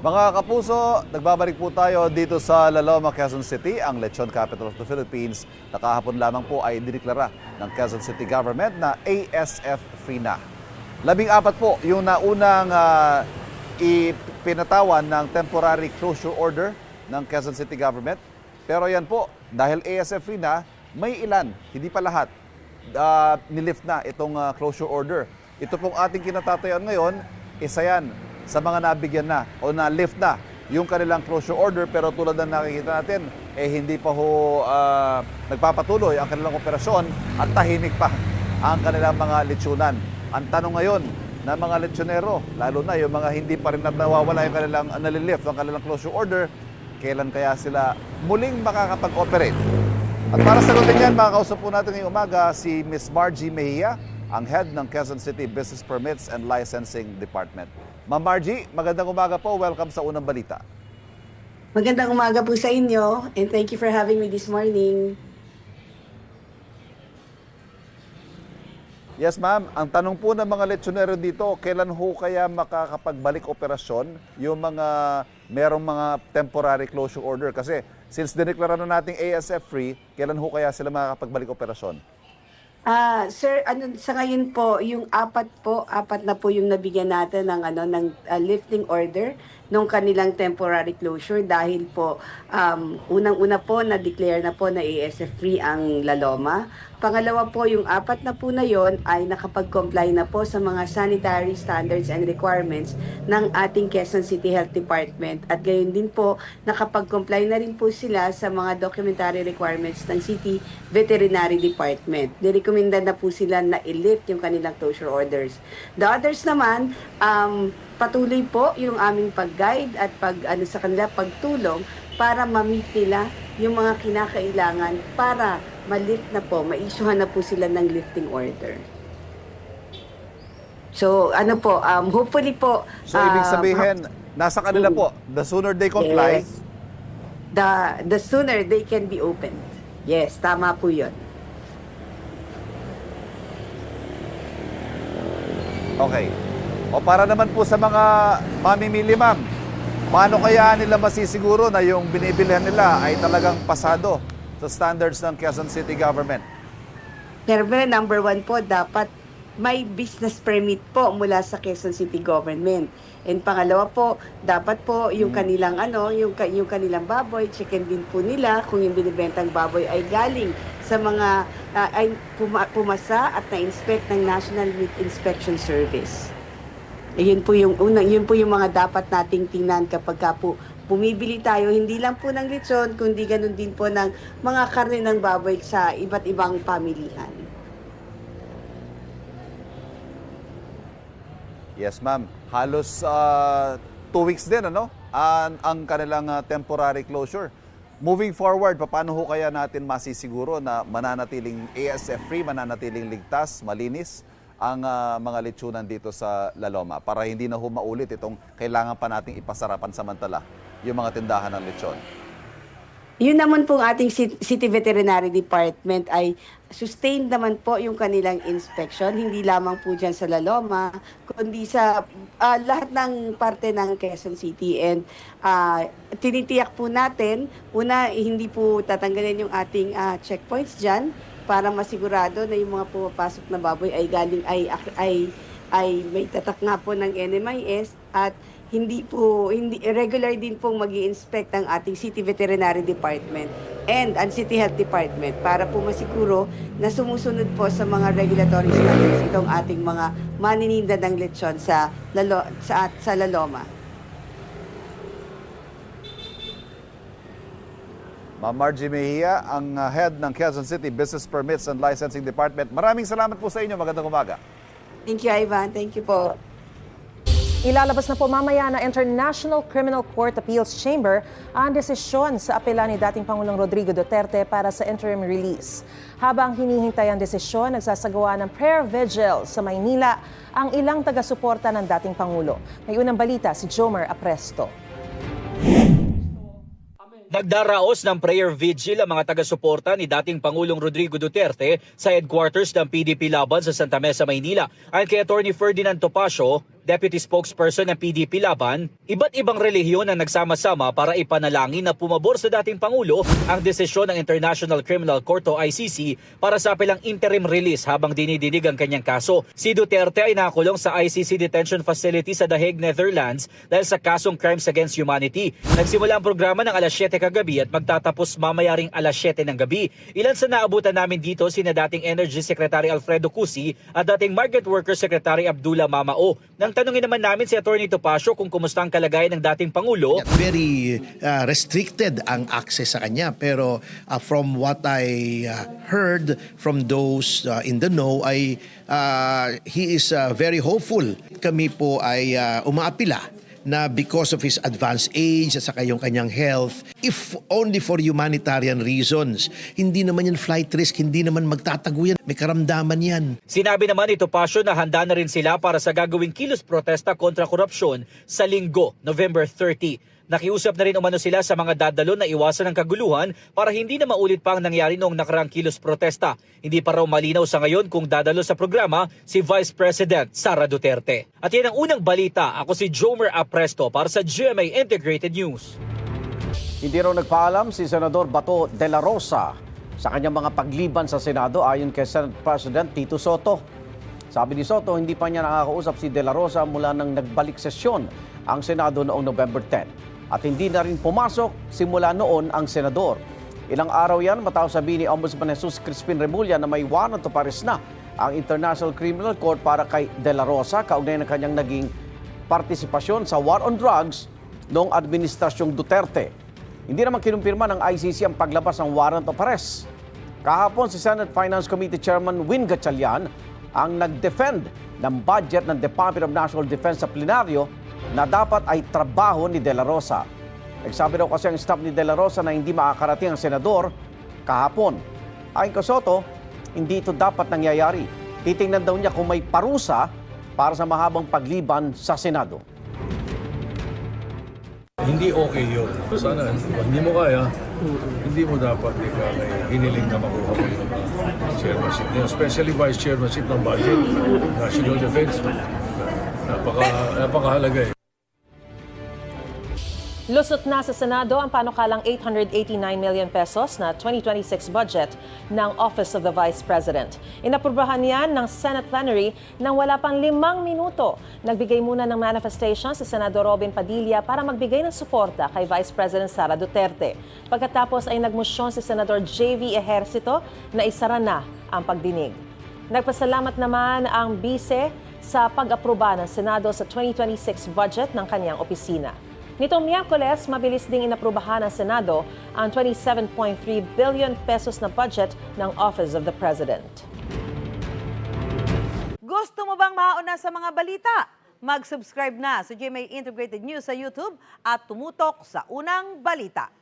Mga kapuso, nagbabalik po tayo dito sa Laloma, Quezon City, ang lechon capital of the Philippines na kahapon lamang po ay diniklara ng Quezon City government na ASF free na. Labing apat po yung naunang ah, ipinatawan ng temporary closure order ng Quezon City government. Pero yan po, dahil ASF free na, may ilan, hindi pa lahat, ah, nilift na itong ah, closure order. Ito pong ating kinatatayuan ngayon, isa yan sa mga nabigyan na o na-lift na yung kanilang closure order pero tulad ng nakikita natin, eh hindi pa ho ah, nagpapatuloy ang kanilang operasyon at tahimik pa ang kanilang mga lechonan. Ang tanong ngayon ng mga lechonero, lalo na yung mga hindi pa rin nawawala yung kanilang nalilift, ang kanilang closure order, kailan kaya sila muling makakapag-operate? At para sagutin yan, makakausap po natin ngayong umaga si Miss Margie Mejia, ang head ng Quezon City Business Permits and Licensing Department. Ma'am Margie, magandang umaga po. Welcome sa Unang Balita. Magandang umaga po sa inyo and thank you for having me this morning. Yes, ma'am. Ang tanong po ng mga lechonero dito, kailan ho kaya makakapagbalik operasyon yung mga merong mga temporary closure order? Kasi since dineklara na nating ASF free, kailan ho kaya sila makakapagbalik operasyon? Ah, sir, ano sa ngayon po, yung apat po, apat na po yung nabigyan natin ng ano ng ah, lifting order nung kanilang temporary closure dahil po um, unang-una po na declare na po na ASF free ang Laloma. Pangalawa po, yung apat na po na yon ay nakapag-comply na po sa mga sanitary standards and requirements ng ating Quezon City Health Department. At gayon din po, nakapag-comply na rin po sila sa mga documentary requirements ng City Veterinary Department. Nirekomenda na po sila na i-lift yung kanilang closure orders. The others naman, um, patuloy po yung aming pag-guide at pag ano sa kanila pagtulong para ma-meet nila yung mga kinakailangan para ma-lift na po, ma-issuehan na po sila ng lifting order. So, ano po, um, hopefully po... So, ibig um, sabihin, nasa kanila po, the sooner they comply, Yes. The, the sooner they can be opened. Yes, tama po yun. Okay. O para naman po sa mga mamimili, ma'am, paano kaya nila masisiguro na yung binibilihan nila ay talagang pasado sa standards ng Quezon City Government? Siyempre, number one po, dapat may business permit po mula sa Quezon City Government. And pangalawa po, dapat po yung kanilang ano, yung, yung kanilang baboy, chicken din po nila kung yung binibentang baboy ay galing sa mga ah, ay puma- pumasa at na-inspect ng National Meat Inspection Service. Ayun po yung unang, yun po yung mga dapat nating tingnan kapag ka po bumibili tayo, hindi lang po ng lechon, kundi ganun din po ng mga karne ng baboy sa iba't ibang pamilihan. Yes, ma'am. Halos ah, two weeks din, ano? Ang, ang kanilang ah, temporary closure. Moving forward, paano ho kaya natin masisiguro na mananatiling ASF free, mananatiling ligtas, malinis ang ah, mga lechonan dito sa Laloma para hindi na ho maulit itong kailangan pa nating ipasarapan samantala yung mga tindahan ng lechon. Yun naman pong ating Ci- City Veterinary Department ay sustained naman po yung kanilang inspection, hindi lamang po dyan sa Laloma, kundi sa ah, lahat ng parte ng Quezon City. And ah, tinitiyak po natin, una, eh, hindi po tatanggalin yung ating ah, checkpoints dyan para masigurado na yung mga pumapasok na baboy ay galing ay ay ay may tatak nga po ng NMIS at hindi po hindi regular din pong mag inspect ang ating City Veterinary Department and ang City Health Department para po masiguro na sumusunod po sa mga regulatory standards itong ating mga manininda ng lechon sa lalo, sa sa Laloma. Ma'am Margie Mejia, ang ah, head ng Quezon City Business Permits and Licensing Department. Maraming salamat po sa inyo. Magandang umaga. Thank you, Ivan. Thank you po. Ilalabas na po mamaya na International Criminal Court Appeals Chamber ang desisyon sa apela ni dating Pangulong Rodrigo Duterte para sa interim release. Habang hinihintay ang desisyon, nagsasagawa ng prayer vigil sa Maynila ang ilang taga-suporta ng dating Pangulo. May unang balita si Jomer Apresto. Nagdaraos ng prayer vigil ang mga taga-suporta ni dating Pangulong Rodrigo Duterte sa headquarters ng PDP Laban sa Santa Mesa, Maynila. Ayon kay Attorney Ferdinand Topacio, Deputy Spokesperson ng PDP Laban, iba't ibang relihiyon ang nagsama-sama para ipanalangin na pumabor sa dating Pangulo ang desisyon ng International Criminal Court o ICC para sa apelang interim release habang dinidinig ang kanyang kaso. Si Duterte ay nakakulong sa ICC Detention Facility sa The Hague, Netherlands dahil sa kasong Crimes Against Humanity. Nagsimula ang programa ng alas 7 kagabi at magtatapos mamaya ring alas 7 ng gabi. Ilan sa naabutan namin dito sina dating Energy Secretary Alfredo Cusi at dating Market Worker Secretary Abdullah Mamao. Nang tanungin naman namin si Attorney Topacio kung kumusta ang kalagayan ng dating Pangulo, very uh, restricted ang access sa kanya. Pero uh, from what I uh, heard from those uh, in the know ay uh, he is uh, very hopeful. Kami po ay uh, umaapila na because of his advanced age at saka yung kanyang health, if only for humanitarian reasons, hindi naman yan flight risk, hindi naman magtatago yan, may karamdaman yan. Sinabi naman ni Topacio na handa na rin sila para sa gagawing kilos protesta kontra korupsyon sa linggo, November 30. Nakiusap na rin umano sila sa mga dadalo na iwasan ang kaguluhan para hindi na maulit pa ang nangyari noong nakaraang kilos protesta. Hindi pa raw malinaw sa ngayon kung dadalo sa programa si Vice President Sara Duterte. At yan ang unang balita. Ako si Jomer Apresto para sa GMA Integrated News. Hindi raw nagpaalam si Senador Bato de la Rosa sa kanyang mga pagliban sa Senado ayon kay Senate President Tito Soto. Sabi ni Soto, hindi pa niya nakakausap si de la Rosa mula nang nagbalik sesyon ang Senado noong November 10. At hindi na rin pumasok simula noon ang Senador. Ilang araw yan matapos sabi ni Ombudsman Jesus Crispin Remulla na may warrant to pares na ang International Criminal Court para kay De La Rosa kaugnay ng kanyang naging partisipasyon sa war on drugs noong Administrasyong Duterte. Hindi naman kinumpirma ng ICC ang paglabas ng warrant of arrest. Kahapon si Senate Finance Committee Chairman Win Gatchalian ang nag-defend ng budget ng Department of National Defense sa plenaryo na dapat ay trabaho ni De La Rosa. Nagsabi daw kasi ang staff ni De La Rosa na hindi makakarating ang senador kahapon. Ayon kay Soto, hindi ito dapat nangyayari. Titingnan daw niya kung may parusa para sa mahabang pagliban sa Senado. Hindi okay yun. Sana, kung hindi mo kaya, hindi mo dapat ika may hiniling na makuha mo yung chairmanship. Especially vice chairmanship ng budget, national defense. Napaka, napakahalaga eh. Lusot na sa Senado ang panukalang 889 million pesos na 2026 budget ng Office of the Vice President. Inaprubahan yan ng Senate plenary nang wala pang limang minuto. Nagbigay muna ng manifestation si Senador Robin Padilla para magbigay ng suporta kay Vice President Sara Duterte. Pagkatapos ay nagmosyon si Senador JV Ejercito na isara na ang pagdinig. Nagpasalamat naman ang bise sa pag-aproba ng Senado sa 2026 budget ng kanyang opisina. Nitong Miyerkules, mabilis ding inaprubahan ng Senado ang 27.3 billion pesos na budget ng Office of the President. Gusto mo bang mauna sa mga balita? Mag-subscribe na sa GMA Integrated News sa YouTube at tumutok sa unang balita.